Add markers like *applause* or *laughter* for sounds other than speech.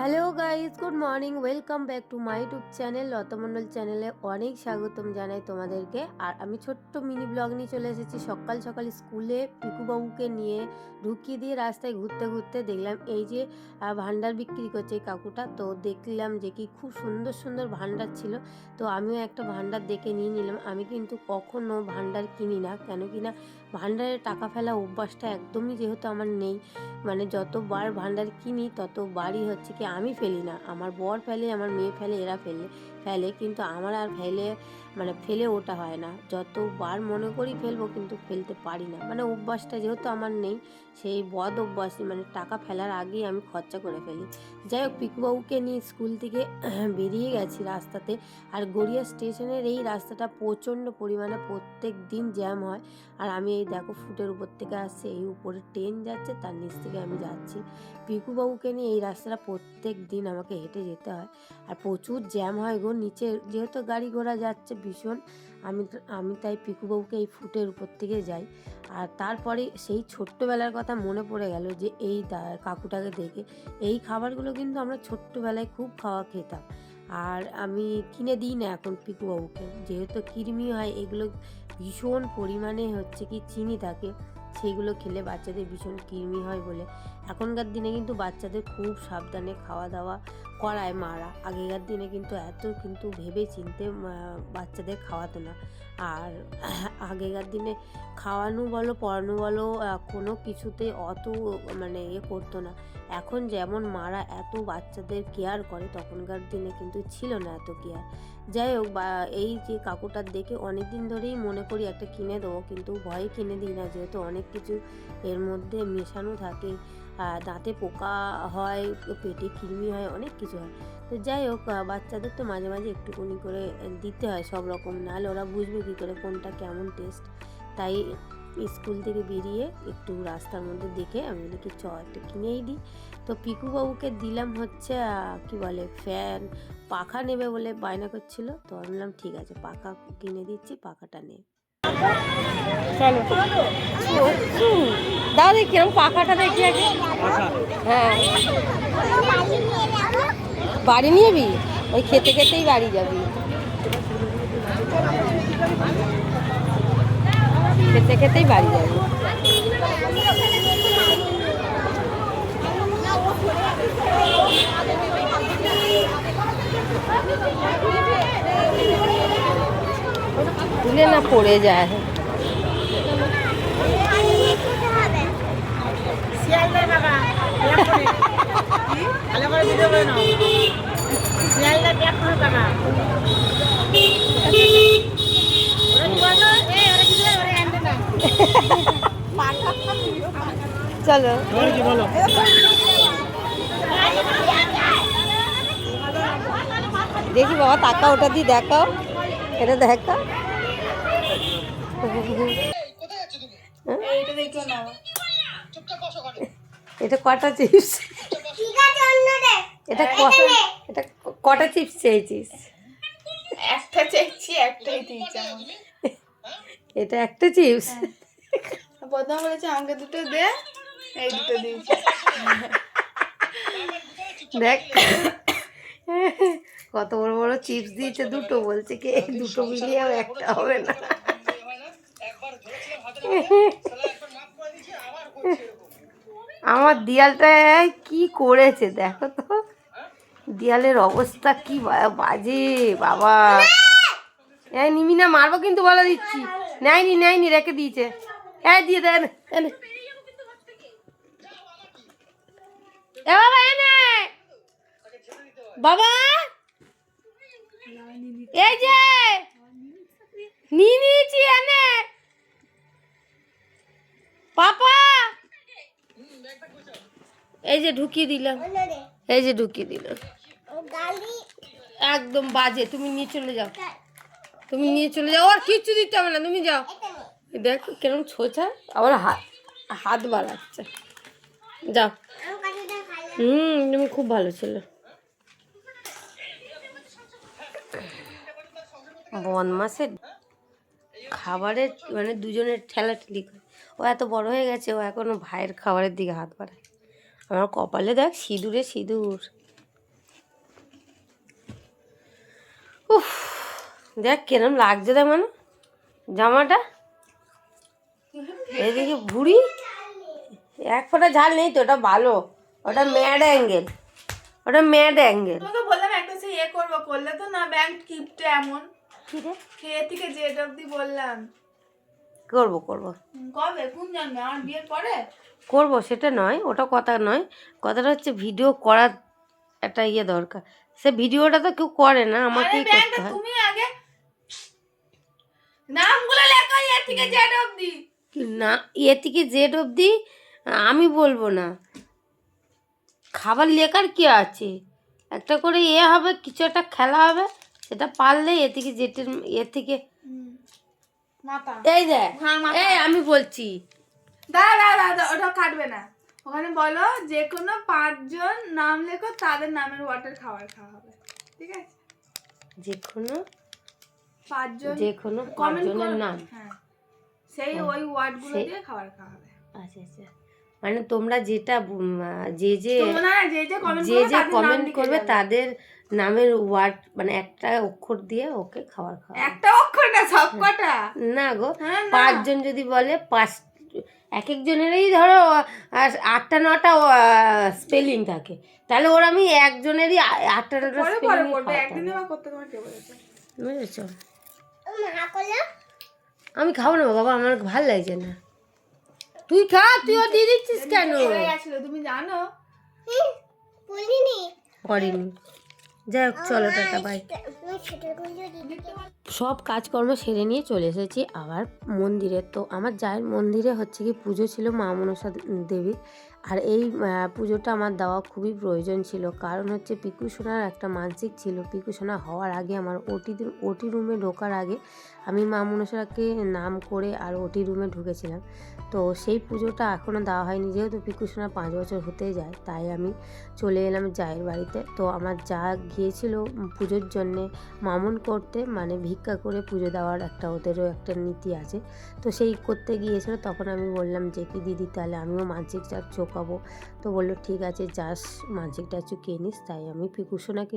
Hello guys good morning welcome back to my YouTube channel Lata Mondal চ্যানেলে অনেক স্বাগতম জানাই তোমাদেরকে। আর আমি ছোট্ট মিনি ব্লগ নিয়ে চলে এসেছি। সকাল সকাল স্কুলে পিকুবাবুকে নিয়ে ঢুকিয়ে দিয়ে রাস্তায় ঘুরতে ঘুরতে দেখলাম এই যে ভান্ডার বিক্রি করছে এই কাকুটা। তো দেখলাম যে কি খুব সুন্দর সুন্দর ভান্ডার ছিল। তো আমিও একটা ভান্ডার দেখে নিয়ে নিলাম। আমি কিন্তু কখনো ভান্ডার কিনি না। কেন কিনা ভান্ডারে টাকা ফেলা অভ্যাসটা একদমই যেহেতু আমার নেই মানে যতবার ভান্ডার কিনি ততবারই হচ্ছে কি আমি ফেলি না। আমার বর ফেলে, আমার মেয়ে ফেলে, এরা ফেলে। ফেলে, কিন্তু আমার আর ফেলে মানে ফেলে ওটা হয় না। যতবার মনে করি ফেলব, কিন্তু ফেলতে পারি না। মানে অভ্যাসটা যেহেতু আমার নেই, সেই বদ অভ্যাস মানে টাকা ফেলার আগেই আমি খরচা করে ফেলি। যাই হোক, পিকুবাবুকে নিয়ে স্কুল থেকে *clears throat* বেরিয়ে গেছি রাস্তাতে। আর গড়িয়া স্টেশনের এই রাস্তাটা প্রচণ্ড পরিমাণে প্রত্যেক দিন জ্যাম হয়। আর আমি এই দেখো, ফুটের উপর থেকে আসছে, এই উপরে ট্রেন যাচ্ছে, তার নিচ থেকে আমি যাচ্ছি। পিকুবাবুকে নিয়ে এই রাস্তাটা প্রত্যেক দিন আমাকে হেঁটে যেতে হয়। আর প্রচুর জ্যাম হয় গো নিচে, যেহেতু গাড়ি ঘোড়া যাচ্ছে ভীষণ, আমি আমি তাই পিকুবাবুকে এই ফুটের উপর থেকে যাই। আর তারপরে সেই ছোট্টবেলার কথা মনে পড়ে গেল যে, এই কাকুটাকে দেখে। এই খাবারগুলো কিন্তু আমরা ছোট্টবেলায় খুব খাওয়া খেতাম। আর আমি কিনে দিই না এখন পিকুবাবুকে। যেহেতু কৃমি হয়, এগুলো ভীষণ পরিমাণে হচ্ছে কি, চিনি থাকে। সেইগুলো খেলে বাচ্চাদের ভীষণ কৃমি হয় বলে। এখনকার দিনে কিন্তু বাচ্চাদের খুব সাবধানে খাওয়া দাওয়া করায় মারা। আগেকার দিনে কিন্তু এত কিন্তু ভেবে চিনতে বাচ্চাদের খাওয়াতো না। আর *clears throat* আগেকার দিনে খাওয়ানো বলো, পড়ানো বলো কোনো কিছুতে অত মানে ইয়ে করতো না। এখন যেমন মারা এত বাচ্চাদের কেয়ার করে, তখনকার দিনে কিন্তু ছিল না এত কেয়ার যাই হোক, বা, এই যে কাকুটার দেখে অনেক দিন ধরেই মনে করি একটা কিনে দেবো, কিন্তু ভয়ে কিনে দিই না, যেহেতু অনেক কিছু এর মধ্যে মেশানো থাকে। দাঁতে পোকা হয় পেটে কৃমি হয় অনেক কিছু হয়। তো যাই হোক বাচ্চাদের তো মাঝে মাঝে একটুকুনি করে দিতে হয় সব রকম। নাহলে ওরা বুঝবে কী করে কোনটা কেমন টেস্ট তাই স্কুল থেকে বেরিয়ে একটু রাস্তার মধ্যে দেখে আমি বলি কি চ একটু কিনেই দিই। তো পিকুবাবুকে দিলাম হচ্ছে কি বলে ফ্যান পাখা নেবে বলে বায়না করছিল। তো আমি বললাম ঠিক আছে পাখা কিনে দিচ্ছি পাখাটা নে। চলো। দাও দেখি কিরম পাখাটা দেখি আগে। হ্যাঁ। বাড়ি নিয়ে যাবি ওই খেতে খেতেই বাড়ি যাবি। খেতে খেতেই বাড়ি যাবি। তুলে না পড়ে যায়। চলো। দেখি বাবা টাকা ওটা দিয়ে দেখাও। এটা দেখাও। এইটা দেখো না। এটা কটা চিপস? এটা কটা এটা কটা চিপস চেয়েছিস একটা চেয়েছি একটাই দিয়েছি এটা একটা চিপস? প্রথম বলেছে আমাকে দুটো দে এই দুটো দিয়েছি। দেখ। কত বড় বড় চিপস দিয়েছে দুটো বলছে কি এই দুটো মিলিয়েও একটা হবে না। আমার দিয়ালটায় কি করেছে দেখো তো। দিয়ালের অবস্থা কি বাজে, বাবা। এই নিমি না মারবো কিন্তু বলে দিচ্ছি। নেয়নি নেয়নি, রেখে দিয়েছে। এই দিয়ে দেন এ বাবা, এনে। বাবা। এই যে নিয়ে নিয়েছি এনে পাপা এই যে ঢুকিয়ে দিলাম। এই যে ঢুকিয়ে দিলাম। একদম বাজে তুমি নিয়ে চলে যাও। তুমি নিয়ে চলে যাও আর কিচ্ছু দিতে হবে না তুমি যাও। দেখো কেরম ছোচা আবার হাত হাত বাড়াচ্ছে। যাও। হুম তুমি খুব ভালো ছিল। বনমাসের খাবারের মানে দুজনের ঠেলাঠেলি করে। ও এত বড় হয়ে গেছে ও এখনও ভাইয়ের খাবারের দিকে হাত বাড়ায়। আমার কপালে দেখ সিঁদুরে সিঁদুর। উফ দেখ কেরম লাগছে দেখ মানে জামাটা। এদিকে ভুড়ি এক ফোটা ঝাল নেই তো ওটা ভালো। ওটা ম্যাড অ্যাঙ্গেল ওটা ম্যাড অ্যাঙ্গেল তোকে বললাম একটা সে ইয়ে করব করলে তো না ব্যাংক কিপটা এমন। খেয়ে থেকে যেটা অব্দি বললাম। করব করব। কবে? কোন জানবে আমার বিয়ের পরে? করব সেটা নয় ওটা কথা নয়। কথাটা হচ্ছে ভিডিও করার একটা ইয়ে দরকার। সে ভিডিওটা তো কেউ করে না আমাকেই করতে হয়। তুমি আগে নামগুলো লেখো এর থেকে জেড অব্দি। কি না এ থেকে জেড অবধি আমি বলব না। খাবার লেখার কি আছে? একটা করে এ হবে কিছু একটা খেলা হবে সেটা পারলে এ থেকে জেটের এ থেকে এই দেখ হ্যাঁ এই আমি বলছি। দাঁড়া দাঁড়া দাঁড়া ওটা কাটবে না। ওখানে বলো যে কোনো পাঁচজন নাম লেখো তাদের নামের ওয়াটার খাবার খাওয়া হবে। ঠিক আছে? যে কোনো পাঁচজন যে কোনো পাঁচজনের নাম। হ্যাঁ। সেই ওই ওয়ার্ডগুলো দিয়ে খাবার খাওয়া হবে। আচ্ছা আচ্ছা। মানে তোমরা যেটা যে যে যে যে কমেন্ট করবে তাদের নামের ওয়ার্ড মানে একটা অক্ষর দিয়ে ওকে খাবার খাওয়া একটা অক্ষর না সব কটা? না গো হ্যাঁ পাঁচজন যদি বলে পাঁচ এক একজনেরই ধরো আটটা নটা স্পেলিং থাকে। তাহলে ওর আমি একজনেরই আটটা নটা স্পেলিং করবে একদিনে বা করতে তোমার কে বলেছে? বুঝেছ? আমি খাব না বাবা আমার ভালো লাগছে না। তুই খা তুই ও দিয়ে দিচ্ছিস কেন? তুমি জানো? করিনি। যাই হোক চলো টাটা বাই সব কাজকর্ম সেরে নিয়ে চলে এসেছি আবার মন্দিরে। তো আমার যায় মন্দিরে হচ্ছে কি পুজো ছিল মা মনসা দেবীর। আর এই পুজোটা আমার দেওয়া খুবই প্রয়োজন ছিল। কারণ হচ্ছে পিকু সোনার একটা মানসিক ছিল। পিকু সোনা হওয়ার আগে আমার ওটি ওটি রুমে ঢোকার আগে আমি মা মনসাকে নাম করে আর ওটি রুমে ঢুকেছিলাম। তো সেই পুজোটা এখনও দেওয়া হয়নি। যেহেতু পিকু সোনা পাঁচ বছর হতে যায়, তাই আমি চলে এলাম জায়ের বাড়িতে। তো আমার যা গিয়েছিল পুজোর জন্যে মামুন করতে মানে ভিক্ষা করে পুজো দেওয়ার একটা ওদেরও একটা নীতি আছে। তো সেই করতে গিয়েছিল, তখন আমি বললাম যে, কি দিদি, তাহলে আমিও মানসিকটা চোকাবো তো বলল ঠিক আছে যাস মানসিকটা চুকিয়ে নিস তাই আমি পিকুসোনাকে